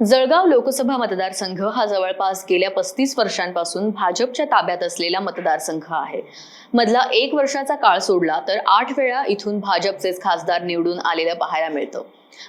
जळगाव लोकसभा मतदारसंघ हा जवळपास गेल्या पस्तीस वर्षांपासून भाजपच्या ताब्यात असलेला मतदारसंघ आहे. मधला एक वर्षाचा काळ सोडला तर आठ वेळा इथून भाजपचेच खासदार निवडून आलेलं पाहायला मिळतं.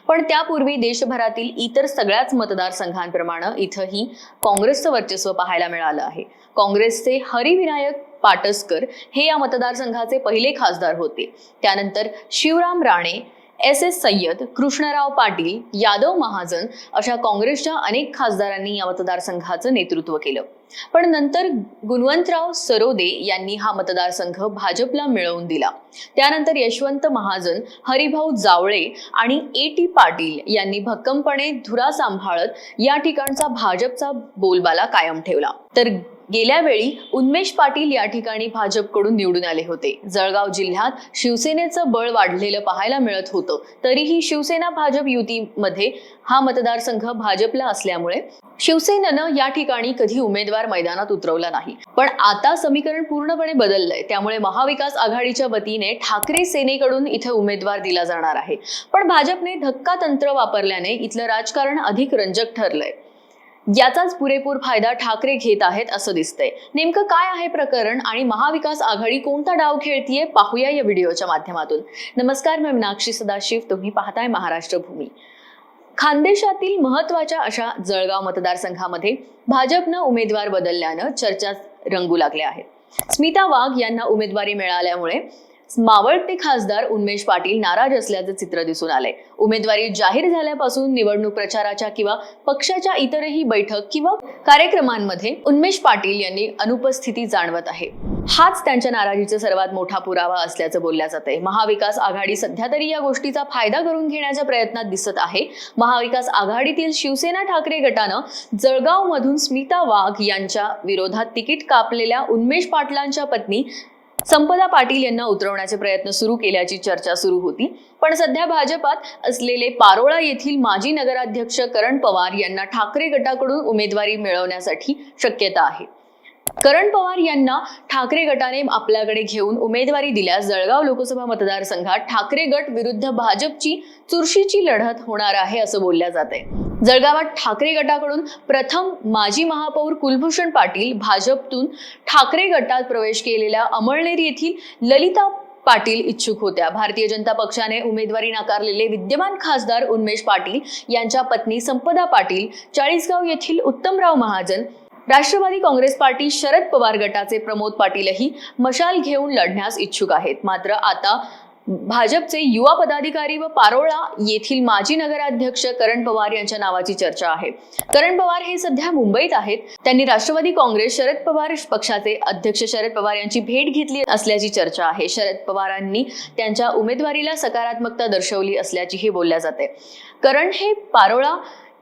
पण त्यापूर्वी देशभरातील इतर सगळ्याच मतदारसंघांप्रमाणे इथंही काँग्रेसचं वर्चस्व पाहायला मिळालं आहे. काँग्रेसचे हरिविनायक पाटसकर हे या मतदारसंघाचे पहिले खासदार होते. त्यानंतर शिवराम राणे एस एस सय्यद कृष्णराव पाटील यादव महाजन अशा काँग्रेसच्या अनेक खासदारांनी या मतदारसंघाचं नेतृत्व केलं. पण नंतर गुणवंतराव सरोदे यांनी हा मतदारसंघ भाजपला मिळवून दिला. त्यानंतर यशवंत महाजन हरिभाऊ जावळे आणि ए टी पाटील यांनी भक्कमपणे धुरा सांभाळत या ठिकाणचा भाजपचा बोलबाला कायम ठेवला. तर गेल्या वेळी उन्मेष पाटील या ठिकाणी भाजपकडून निवडून आले होते. जळगाव जिल्ह्यात शिवसेनेचं बळ वाढलेलं पाहायला मिळत होतं. तरीही शिवसेना भाजप युतीमध्ये हा मतदारसंघ भाजपला असल्यामुळे शिवसेनेनं या ठिकाणी कधी उमेदवार मैदानात उतरवला नाही. पण आता समीकरण पूर्णपणे बदललंय. त्यामुळे महाविकास आघाडीच्या वतीने ठाकरे सेनेकडून इथे उमेदवार दिला जाणार आहे. पण भाजपने धक्का तंत्र वापरल्याने इथलं राजकारण अधिक रंजक ठरलंय. याचाच पुरेपूर फायदा ठाकरे घेत आहेत असं दिसतंय. नेमकं काय आहे प्रकरण आणि महाविकास आघाडी कोणता डाव खेळतीये पाहूया या व्हिडिओच्या माध्यमातून. नमस्कार मी मीनाक्षी सदाशिव. तुम्ही पाहताय महाराष्ट्र भूमी. खानदेशातील महत्त्वाच्या अशा जळगाव मतदारसंघामध्ये भाजपनं उमेदवार बदलल्यानं चर्चा रंगू लागल्या आहेत. स्मिता वाघ यांना उमेदवारी मिळाल्यामुळे मावळते खासदार उन्मेष पाटील नाराज असल्याचं चित्र दिसून आलंय. उमेदवारी जाहीर झाल्यापासून निवडणूक प्रचाराच्या किंवा पक्षाच्या इतरही बैठक किंवा कार्यक्रमांमध्ये उन्मेष पाटील यांनी अनुपस्थिती जाणवत आहे. हाच त्यांच्या नाराजीचा सर्वात मोठा पुरावा असल्याचं बोलल्या जाते महाविकास आघाडी सध्या तरी या गोष्टीचा फायदा करून घेण्याच्या प्रयत्नात दिसत आहे. महाविकास आघाडीतील शिवसेना ठाकरे गटानं जळगाव मधून स्मिता वाघ यांच्या विरोधात तिकीट कापलेल्या उन्मेष पाटलांच्या पत्नी संपदा पाटील यांना उतरवण्याचे प्रयत्न सुरू केल्याची चर्चा सुरू होती. पण सध्या भाजपात असलेले पारोळा येथील माजी नगराध्यक्ष करण पवार यांना ठाकरे गटाकडून उमेदवारी मिळवण्यासाठी शक्यता आहे. करण पवार यांना ठाकरे गटाने आपल्याकडे घेऊन उमेदवारी दिल्यास जळगाव लोकसभा मतदारसंघात ठाकरे गट विरुद्ध भाजपची चुरशीची लढत होणार आहे असं बोलल्या आहे. जळगावात ठाकरे गटाकडून प्रथम माजी महापौर कुलभूषण पाटील भाजपतून ठाकरे गटात प्रवेश केलेल्या अमळनेर येथील ललिता पाटील इच्छुक होत्या. भारतीय जनता पक्षाने उमेदवारी नाकारलेले विद्यमान खासदार उन्मेष पाटील यांच्या पत्नी संपदा पाटील चाळीसगाव येथील उत्तमराव महाजन राष्ट्रवादी काँग्रेस पार्टी शरद पवार गटाचे प्रमोद पाटीलही मशाल घेऊन लढण्यास इच्छुक आहेत. मात्र आता भाजपचे युवा पदाधिकारी व पारोळा येथील माजी नगराध्यक्ष करण पवार यांच्या नावाची चर्चा आहे. करण पवार हे सध्या मुंबईत आहेत. त्यांनी राष्ट्रवादी काँग्रेस शरद पवार पक्षाचे अध्यक्ष शरद पवार यांची भेट घेतली असल्याची चर्चा आहे. शरद पवारांनी त्यांच्या उमेदवारीला सकारात्मकता दर्शवली असल्याचीही बोलल्या जाते. करण हे पारोळा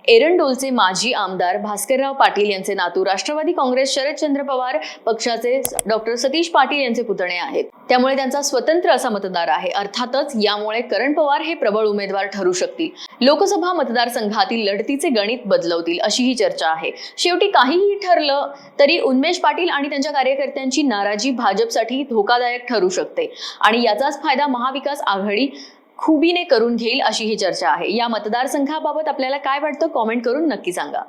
एरंडोलचे माजी आमदार भास्करराव पाटील यांचे नातू राष्ट्रवादी काँग्रेस शरदचंद्र पवार पक्षाचे डॉक्टर सतीश पाटील यांचे पुतणे आहेत. त्यामुळे त्यांचा स्वतंत्र असा मतदार आहे. अर्थातच यामुळे करण पवार हे प्रबळ उमेदवार ठरू शकतील. लोकसभा मतदारसंघातील लढतीचे गणित बदलवतील अशी ही चर्चा आहे. शेवटी काहीही ठरलं तरी उन्मेश पाटील आणि त्यांच्या कार्यकर्त्यांची नाराजी भाजपसाठी धोकादायक ठरू शकते. आणि याचाच फायदा महाविकास आघाडी खुबीने करून घेईल अशी ही चर्चा आहे. या मतदारसंघाबाबत आपल्याला काय वाटतं? कॉमेंट करून नक्की सांगा.